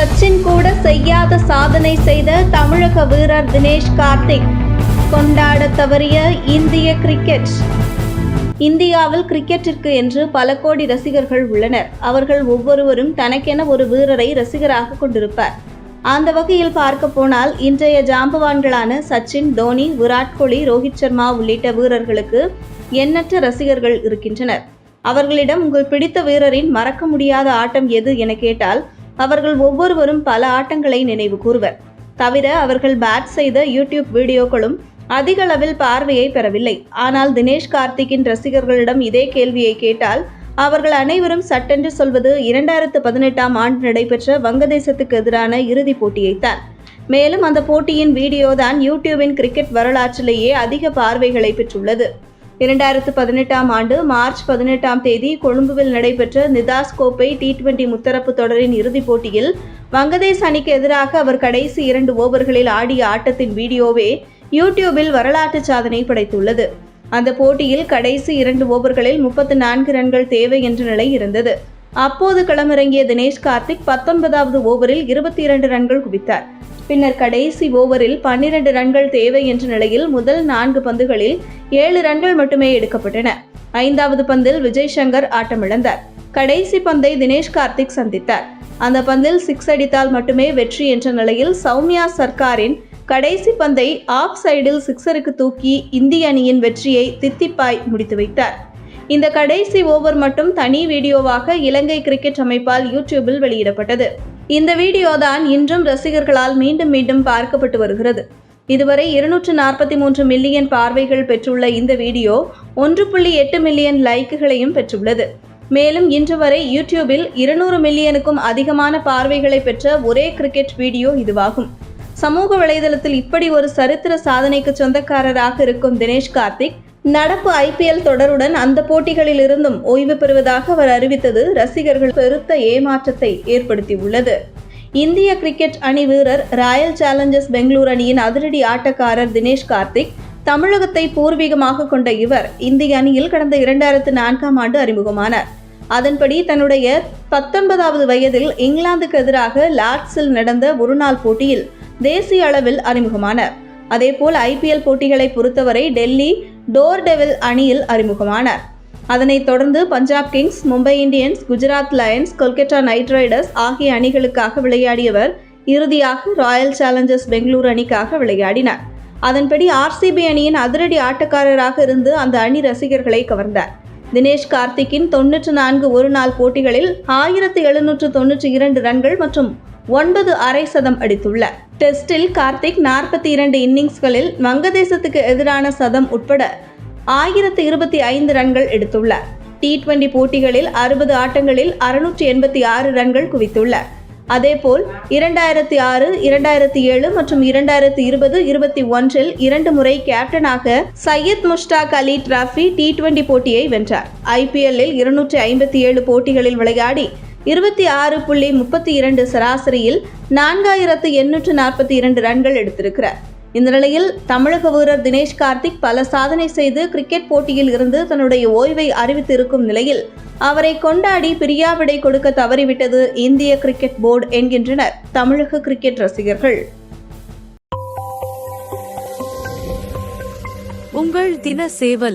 சச்சின் கூட செய்யாத சாதனை செய்த தமிழக வீரர் தினேஷ் கார்த்திக். கொண்டாட தவறிய இந்திய கிரிக்கெட் இந்தியாவில் கிரிக்கெட்டிற்கு என்று பல கோடி ரசிகர்கள் உள்ளனர். அவர்கள் ஒவ்வொருவரும் தனக்கென ஒரு வீரரை ரசிகராக கொண்டிருப்பார். அந்த வகையில் பார்க்க போனால் இன்றைய ஜாம்பவான்களான சச்சின் தோனி விராட் கோலி ரோஹித் சர்மா உள்ளிட்ட வீரர்களுக்கு எண்ணற்ற ரசிகர்கள் இருக்கின்றனர். அவர்களிடம் உங்கள் பிடித்த வீரரின் மறக்க முடியாத ஆட்டம் எது என கேட்டால் அவர்கள் ஒவ்வொருவரும் பல ஆட்டங்களை நினைவு கூறுவர். தவிர அவர்கள் பேட் செய்த யூடியூப் வீடியோக்களும் அதிக அளவில் பார்வையை பெறவில்லை. ஆனால் தினேஷ் கார்த்திக்கின் ரசிகர்களிடம் இதே கேள்வியை கேட்டால் அவர்கள் அனைவரும் சட்டென்று சொல்வது இரண்டாயிரத்து பதினெட்டாம் ஆண்டு நடைபெற்ற வங்கதேசத்துக்கு எதிரான இறுதிப் போட்டியைத்தான் மேலும் அந்த போட்டியின் வீடியோ தான் யூடியூபின் கிரிக்கெட் வரலாற்றிலேயே அதிக பார்வைகளை பெற்றுள்ளது. இரண்டாயிரத்து பதினெட்டாம் ஆண்டு மார்ச் பதினெட்டாம் தேதி கொழும்புவில் நடைபெற்ற நிதாஸ் கோப்பை டி டுவெண்டி முத்தரப்பு தொடரின் இறுதிப் போட்டியில் வங்கதேச அணிக்கு எதிராக அவர் கடைசி இரண்டு ஓவர்களில் ஆடிய ஆட்டத்தின் வீடியோவே யூடியூபில் வரலாற்று சாதனை படைத்துள்ளது. அந்த போட்டியில் கடைசி இரண்டு ஓவர்களில் முப்பத்து நான்கு ரன்கள் தேவை என்ற நிலை இருந்தது. அப்போது களமிறங்கிய தினேஷ் கார்த்திக் பத்தொன்பதாவது ஓவரில் இருபத்தி இரண்டு ரன்கள் குவித்தார். பின்னர் கடைசி ஓவரில் பன்னிரண்டு ரன்கள் தேவை என்ற நிலையில் முதல் நான்கு பந்துகளில் ஏழு ரன்கள் மட்டுமே எடுக்கப்பட்டன. ஐந்தாவது பந்தில் விஜய் சங்கர் ஆட்டமிழந்தார். கடைசி பந்தை தினேஷ் கார்த்திக் சந்தித்தார். அந்த பந்தில் சிக்ஸ் அடித்தால் மட்டுமே வெற்றி என்ற நிலையில் சௌமியா சர்க்காரின் கடைசி பந்தை ஆஃப் சைடில் சிக்ஸருக்கு தூக்கி இந்திய அணியின் வெற்றியை தித்திப்பாய் முடித்து வைத்தார். இந்த கடைசி ஓவர் மட்டும் தனி வீடியோவாக இலங்கை கிரிக்கெட் அமைப்பால் யூடியூபில் வெளியிடப்பட்டது. இந்த வீடியோ தான் இன்றும் ரசிகர்களால் மீண்டும் மீண்டும் பார்க்கப்பட்டு வருகிறது. இதுவரை இருநூற்று நாற்பத்தி மூன்று மில்லியன் பார்வைகள் பெற்றுள்ள இந்த வீடியோ ஒன்று புள்ளி எட்டு மில்லியன் லைக்குகளையும் பெற்றுள்ளது. மேலும் இன்று வரை யூடியூபில் இருநூறு மில்லியனுக்கும் அதிகமான பார்வைகளை பெற்ற ஒரே கிரிக்கெட் வீடியோ இதுவாகும். சமூக வலைதளத்தில் இப்படி ஒரு சரித்திர சாதனைக்கு சொந்தக்காரராக இருக்கும் தினேஷ் கார்த்திக் நடப்பு ஐபிஎல் தொடருடன் அந்த போட்டிகளில் இருந்தும் ஓய்வு பெறுவதாக அவர் அறிவித்தது. ரசிகர்கள் பெருத்த ஏமாற்றத்தை ஏற்படுத்தியுள்ளது. இந்திய கிரிக்கெட் அணி வீரர் ராயல் சேலஞ்சர்ஸ் பெங்களூர் அணியின் அதிரடி ஆட்டக்காரர் தினேஷ் கார்த்திக் தமிழகத்தை பூர்வீகமாக கொண்ட இவர் இந்திய அணியில் கடந்த இரண்டாயிரத்து நான்காம் ஆண்டு அறிமுகமானார். அதன்படி தன்னுடைய பத்தொன்பதாவது வயதில் இங்கிலாந்துக்கு எதிராக லார்ட்ஸில் நடந்த ஒருநாள் போட்டியில் தேசிய அளவில் அறிமுகமானார். அதேபோல் ஐபிஎல் போட்டிகளை பொறுத்தவரை டெல்லி டோர் டெவில் அணியில் அறிமுகமானார். அதனைத் தொடர்ந்து Punjab Kings Mumbai Indians Gujarat Lions Kolkata Knight Riders ஆகிய அணிகளுக்காக விளையாடியவர் இறுதியாக ராயல் சேலஞ்சர்ஸ் பெங்களூரு அணிக்காக விளையாடினார். அதன்படி ஆர்சிபி அணியின் அதிரடி ஆட்டக்காரராக இருந்து அந்த அணி ரசிகர்களை கவர்ந்தார். தினேஷ் கார்த்திக்கின் தொன்னூற்று நான்கு ஒரு நாள் போட்டிகளில் ஆயிரத்து எழுநூற்று தொன்னூற்றி இரண்டு ரன்கள் மற்றும் ஒன்பது அரை சதம் அடித்துள்ளார் டெஸ்டில் கார்த்திக் நாற்பத்தி இரண்டு இன்னிங்ஸ்களில் வங்கதேசத்துக்கு எதிரான சதம் உட்பட ஆயிரத்து இருபத்தி ஐந்து ரன்கள் எடுத்துள்ளார் டி டுவெண்டி போட்டிகளில் அறுபது ஆட்டங்களில் அறுநூற்றி எண்பத்தி ஆறு ரன்கள் குவித்துள்ளார் அதேபோல் இரண்டாயிரத்தி ஆறு இரண்டாயிரத்தி ஏழு மற்றும் இரண்டாயிரத்தி இருபது இருபத்தி ஒன்றில் இரண்டு முறை கேப்டனாக Syed Mushtaq Ali Trophy T twenty போட்டியை வென்றார். ஐபிஎல்லில் இருநூற்றி ஐம்பத்தி ஏழு போட்டிகளில் விளையாடி இருபத்தி ஆறு புள்ளி முப்பத்தி இரண்டு சராசரியில் நான்காயிரத்து எண்ணூற்று நாற்பத்தி இரண்டு ரன்கள் எடுத்திருக்கிறார். இந்த நிலையில் தமிழக வீரர் தினேஷ் கார்த்திக் பல சாதனை செய்து கிரிக்கெட் போட்டியில் இருந்து தன்னுடைய ஓய்வை அறிவித்திருக்கும் நிலையில் அவரை கொண்டாடி பிரியாவிடை கொடுக்க தவறிவிட்டது இந்திய கிரிக்கெட் போர்டு என்கின்றனர் தமிழக கிரிக்கெட் ரசிகர்கள். உங்கள் தின சேவல்